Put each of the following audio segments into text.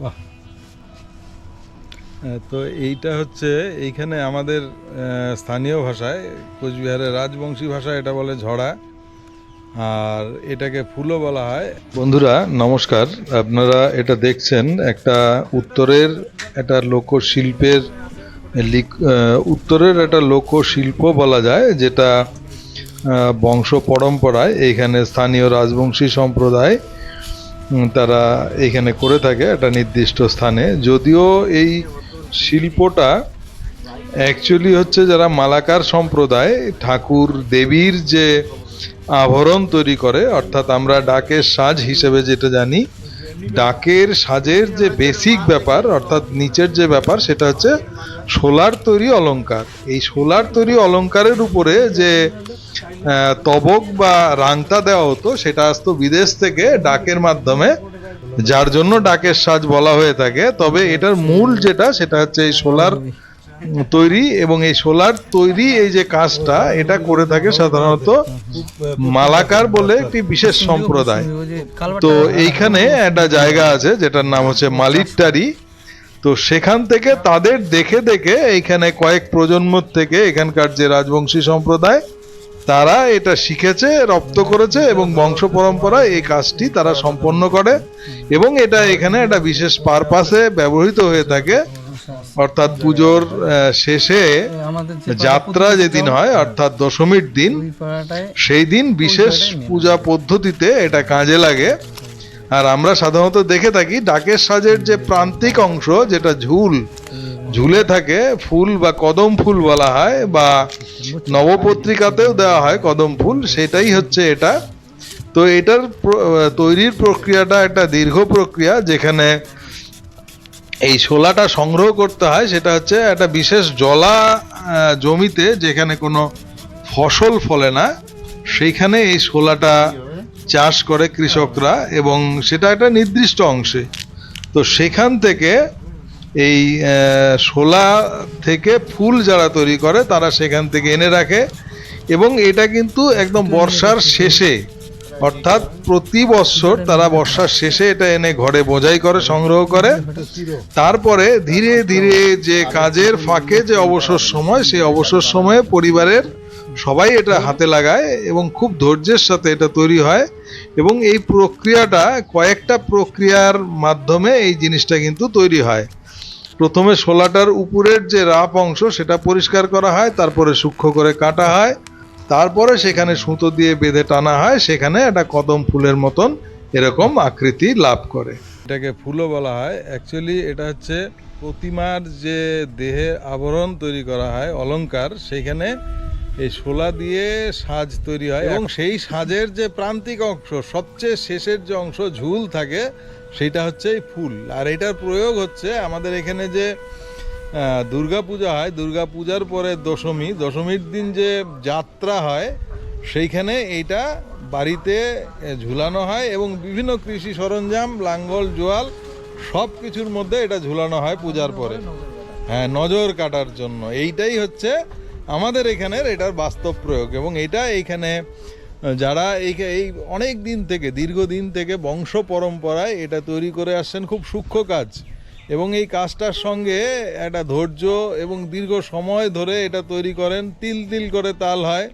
আহ, তো এইটা হচ্ছে এইখানে আমাদের স্থানীয় ভাষায় কোচবিহারের রাজবংশী ভাষায় এটা বলে ঝড়া। আর এটাকে ফুলও বলা হয়। বন্ধুরা নমস্কার। আপনারা এটা দেখছেন একটা উত্তরের একটা লোকশিল্পের লিক- উত্তরের একটা লোকশিল্প বলা যায় যেটা বংশ পরম্পরায় এইখানে স্থানীয় রাজবংশী সম্প্রদায় তারা এখানে করে থাকে একটা নির্দিষ্ট স্থানে। যদিও এই শিল্পটা অ্যাকচুয়ালি হচ্ছে যারা মালাকার সম্প্রদায়, ঠাকুর দেবীর যে আভরণ তৈরি করে, অর্থাৎ আমরা ডাকের সাজ হিসেবে যেটা জানি, ডাকের সাজের যে বেসিক ব্যাপার, অর্থাৎ নিচের যে ব্যাপার, সেটা হচ্ছে সোলার তৈরি অলঙ্কার এই সোলার তৈরি অলঙ্কারের উপরে যে তবক বা রাংতা দেওয়া হতো, সেটা আসতো বিদেশ থেকে ডাকের মাধ্যমে, যার জন্য ডাকের সাজ বলা হয়ে থাকে। তবে এটার মূল যেটা, সেটা হচ্ছে এই সোলার তৈরি এবং এই সোলার তৈরি এই যে কাজটা, এটা করে থাকে সাধারণত মালাকার বলে একটি বিশেষ সম্প্রদায়। তো এইখানে একটা জায়গা আছে, যেটার নাম হচ্ছে মালিট্টারি। তো সেখান থেকে তাদের দেখে দেখে এইখানে কয়েক প্রজন্ম থেকে এখানকার যে রাজবংশী সম্প্রদায় তারা এটা শিখেছে রপ্ত করেছে এবং বংশ পরম্পরায় এই কাজটি তারা সম্পন্ন করে এবং এটা এখানে একটা বিশেষ পারপাসে ব্যবহৃত হয়ে থাকে। অর্থাৎ পুজোর শেষে যাত্রা যেদিন হয় অর্থাৎ দশমীর দিন সেই দিন বিশেষ পূজা পদ্ধতিতে এটা কাজে লাগে। আর আমরা সাধারণত দেখে থাকি ডাকের সাজের যে প্রান্তিক অংশ, যেটা ঝুল, ঝুলে থাকে, ফুল বা কদম ফুল বলা হয় বা নবপত্রিকাতেও দেওয়া হয় কদম ফুল, সেটাই হচ্ছে এটা। তো এটার তৈরির প্রক্রিয়াটা একটা দীর্ঘ প্রক্রিয়া, যেখানে এই শোলাটা সংগ্রহ করতে হয়, সেটা হচ্ছে একটা বিশেষ জলা জমিতে যেখানে কোনো ফসল ফলে না, সেইখানে এই শোলাটা চাষ করে কৃষকরা এবং সেটা একটা নির্দিষ্ট অংশে। তো সেখান থেকে এই শোলা থেকে ফুল যারা তৈরি করে, তারা সেখান থেকে এনে রাখে এবং এটা কিন্তু একদম বর্ষার শেষে, অর্থাৎ প্রতি বছর তারা বর্ষার শেষে এটা এনে ঘরে বোঝাই করে, সংগ্রহ করে। তারপরে ধীরে ধীরে যে কাজের ফাঁকে যে অবসর সময়, সেই অবসর সময়ে পরিবারের সবাই এটা হাতে লাগায় এবং খুব ধৈর্যের সাথে এটা তৈরি হয় এবং এই প্রক্রিয়াটা কয়েকটা প্রক্রিয়ার মাধ্যমে এই জিনিসটা কিন্তু তৈরি হয়। প্রথমে শোলাটার উপরের যে রাপ অংশ সেটা পরিষ্কার করা হয় তারপরে সূক্ষ্ম করে কাটা হয় তারপরে সেখানে সুতো দিয়ে বেঁধে টানা হয় সেখানে একটা কদম ফুলের মতন এরকম আকৃতি লাভ করে। এটাকে ফুলও বলা হয়। অ্যাকচুয়ালি এটা হচ্ছে প্রতিমার যে দেহে আবরণ তৈরি করা হয় অলংকার সেইখানে এই শোলা দিয়ে সাজ তৈরি হয় এবং সেই সাজের যে প্রান্তিক অংশ, সবচেয়ে শেষের যে অংশ ঝুল থাকে সেইটা হচ্ছে এই ফুল। আর এটার প্রয়োগ হচ্ছে আমাদের এখানে যে দুর্গা পূজা হয় দুর্গা পূজার পরে দশমী। দশমীর দিন যে যাত্রা হয়, সেইখানে এইটা বাড়িতে ঝুলানো হয় এবং বিভিন্ন কৃষি সরঞ্জাম, লাঙ্গল, জোয়াল সব কিছুর মধ্যে এটা ঝুলানো হয় পূজার পরে। হ্যাঁ নজর কাটার জন্য। এইটাই হচ্ছে আমাদের এখানের এটার বাস্তব প্রয়োগ এবং এটা এইখানে যারা এই এই অনেক দিন থেকে, দীর্ঘদিন থেকে বংশ পরম্পরায় এটা তৈরি করে আসছেন, খুব সূক্ষ্ম কাজ। এবং এই কাজটার সঙ্গে একটা ধৈর্য এবং দীর্ঘ সময় ধরে এটা তৈরি করেন, তিল তিল করে তাল হয়,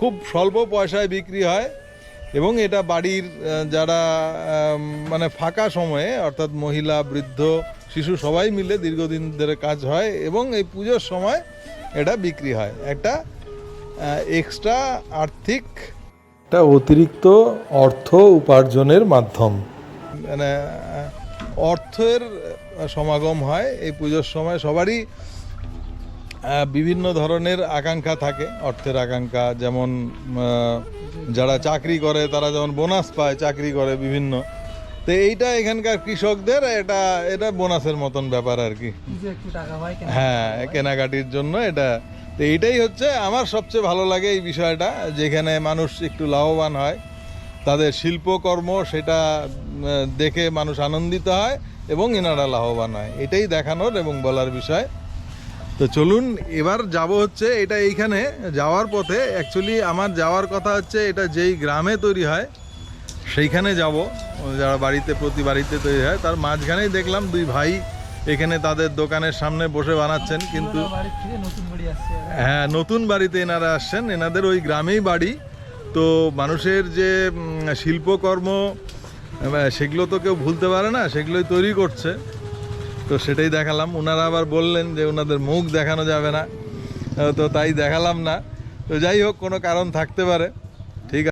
খুব স্বল্প পয়সায় বিক্রি হয় এবং এটা বাড়ির যারা মানে ফাঁকা সময়ে, অর্থাৎ মহিলা, বৃদ্ধ, শিশু সবাই মিলে দীর্ঘদিন ধরে কাজ হয় এবং এই পুজোর সময় এটা বিক্রি হয়। একটা এক্সট্রা আর্থিক একটা অতিরিক্ত অর্থ উপার্জনের মাধ্যম। মানে অর্থের সমাগম হয়। এই পুজোর সময় সবারই বিভিন্ন ধরনের আকাঙ্ক্ষা থাকে। অর্থের আকাঙ্ক্ষা যেমন যারা চাকরি করে তারা যেমন বোনাস পায় চাকরি করে বিভিন্ন। তো এইটা এখানকার কৃষকদের এটা এটা বোনাসের মতন ব্যাপার আর কি। হ্যাঁ কেনাকাটির জন্য এটা। তো এইটাই হচ্ছে আমার সবচেয়ে ভালো লাগে এই বিষয়টা যেখানে মানুষ একটু লাভবান হয়। তাদের শিল্পকর্ম সেটা দেখে মানুষ আনন্দিত হয় এবং এনারা লাভবান হয়। এটাই দেখানোর এবং বলার বিষয়। তো চলুন এবার যাব হচ্ছে এটা এইখানে যাওয়ার পথে। অ্যাকচুয়ালি আমার যাওয়ার কথা হচ্ছে এটা যেই গ্রামে তৈরি হয় সেইখানে যাব। যারা বাড়িতে প্রতি বাড়িতে তৈরি হয় তার মাঝখানেই দেখলাম দুই ভাই এখানে তাদের দোকানের সামনে বসে বানাচ্ছেন কিন্তু হ্যাঁ নতুন বাড়িতে এনারা আসছেন। এনাদের ওই গ্রামেই বাড়ি। তো মানুষের যে শিল্পকর্ম সেগুলো তো কেউ ভুলতে পারে না সেগুলোই তৈরি করছে। তো সেটাই দেখালাম। ওনারা আবার বললেন যে ওনাদের মুখ দেখানো যাবে না। তো তাই দেখালাম না। তো যাই হোক কোনো কারণ থাকতে পারে।